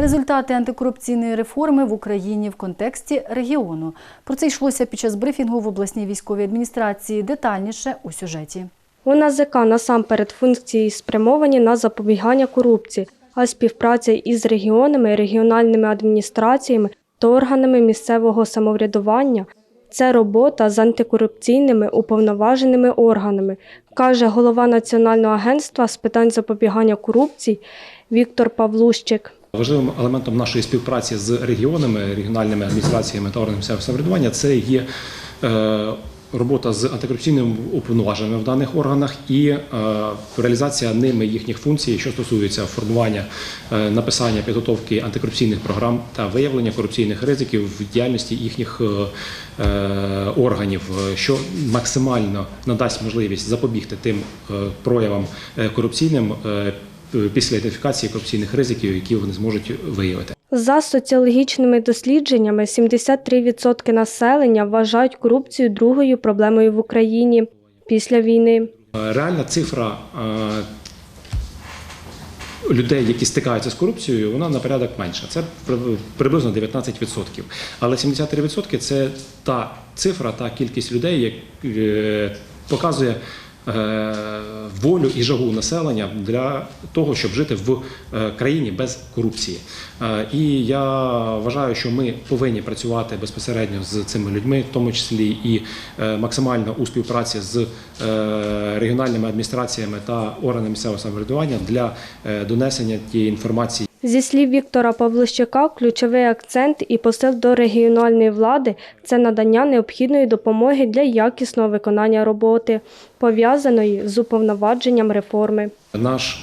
Результати антикорупційної реформи в Україні в контексті регіону. Про це йшлося під час брифінгу в обласній військовій адміністрації. Детальніше у сюжеті. У НАЗК насамперед функції спрямовані на запобігання корупції, а співпраця із регіонами, регіональними адміністраціями та органами місцевого самоврядування це робота з антикорупційними уповноваженими органами, каже голова Національного агентства з питань запобігання корупції Віктор Павлущик. Важливим елементом нашої співпраці з регіонами, регіональними адміністраціями та органами місцевого самоврядування це є е, робота з антикорупційними уповноваженими в даних органах і е, реалізація ними їхніх функцій, що стосується формування, е, написання, підготовки антикорупційних програм та виявлення корупційних ризиків в діяльності їхніх органів, що максимально надасть можливість запобігти тим проявам корупційним. Після ідентифікації корупційних ризиків, які вони зможуть виявити. За соціологічними дослідженнями, 73% населення вважають корупцію другою проблемою в Україні після війни. Е, Реальна цифра е, людей, які стикаються з корупцією, вона на порядок менша. Це приблизно 19%. Але 73% – це та цифра, та кількість людей, як е, показує. Е, Волю і жагу населення для того, щоб жити в е, країні без корупції. Е, І я вважаю, що ми повинні працювати безпосередньо з цими людьми, в тому числі і максимально у співпраці з регіональними адміністраціями та органами місцевого самоврядування для донесення тієї інформації, Зі слів Віктора Павлищака, ключовий акцент і посил до регіональної влади це надання необхідної допомоги для якісного виконання роботи, пов'язаної з уповноваженням реформи. Наш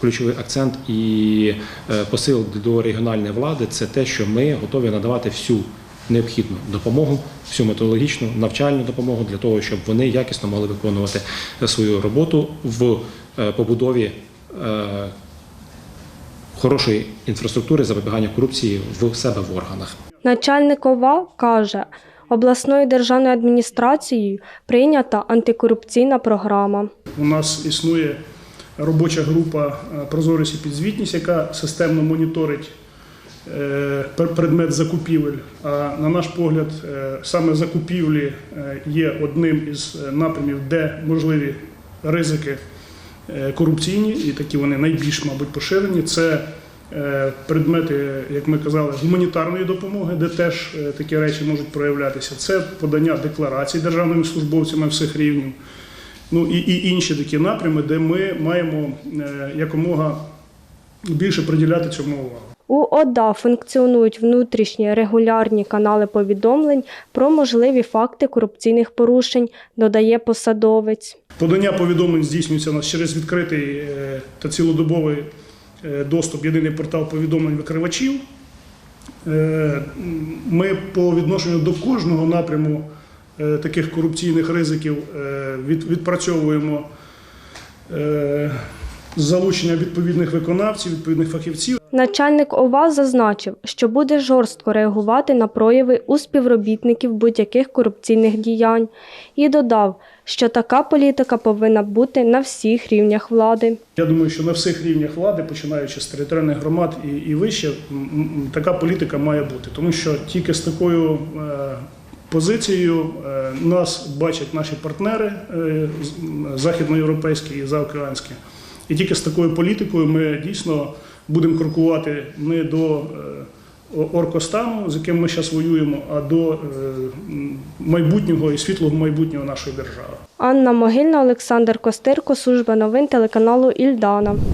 ключовий акцент і е, посил до регіональної влади це те, що ми готові надавати всю необхідну допомогу, всю методологічну навчальну допомогу для того, щоб вони якісно могли виконувати свою роботу в е, побудові е, хорошої інфраструктури запобігання корупції в себе в органах. Начальник ОВА каже, обласною державною адміністрацією прийнята антикорупційна програма. У нас існує робоча група е, прозорість і підзвітність, яка системно моніторить е, предмет закупівель. А на наш погляд, е, саме закупівлі є одним із напрямів, де можливі ризики корупційні, і такі вони найбільш, мабуть, поширені. Це е, предмети, як ми казали, гуманітарної допомоги, де теж е, такі речі можуть проявлятися. Це подання декларацій державними службовцями всіх рівнів. Ну і, і інші такі напрями, де ми маємо е, якомога більше приділяти цьому увагу. У ОДА функціонують внутрішні регулярні канали повідомлень про можливі факти корупційних порушень, додає посадовець. Подання повідомлень здійснюється через відкритий е, та цілодобовий е, доступ єдиний портал повідомлень викривачів. Е, Ми по відношенню до кожного напряму таких корупційних ризиків відпрацьовуємо залучення відповідних виконавців, відповідних фахівців. Начальник ОВА зазначив, що буде жорстко реагувати на прояви у співробітників будь-яких корупційних діянь, і додав, що така політика повинна бути на всіх рівнях влади. Я думаю, що на всіх рівнях влади, починаючи з територіальних громад і, і вище, така політика має бути, тому що тільки з такою е, позицією е, нас бачать наші партнери е, західноєвропейські і заокеанські. І тільки з такою політикою ми дійсно будемо крокувати не до е, оркостану, з яким ми зараз воюємо, а до е, майбутнього і світлого майбутнього нашої держави. Анна Могильна, Олександр Костирко, служба новин телеканалу Ільдана.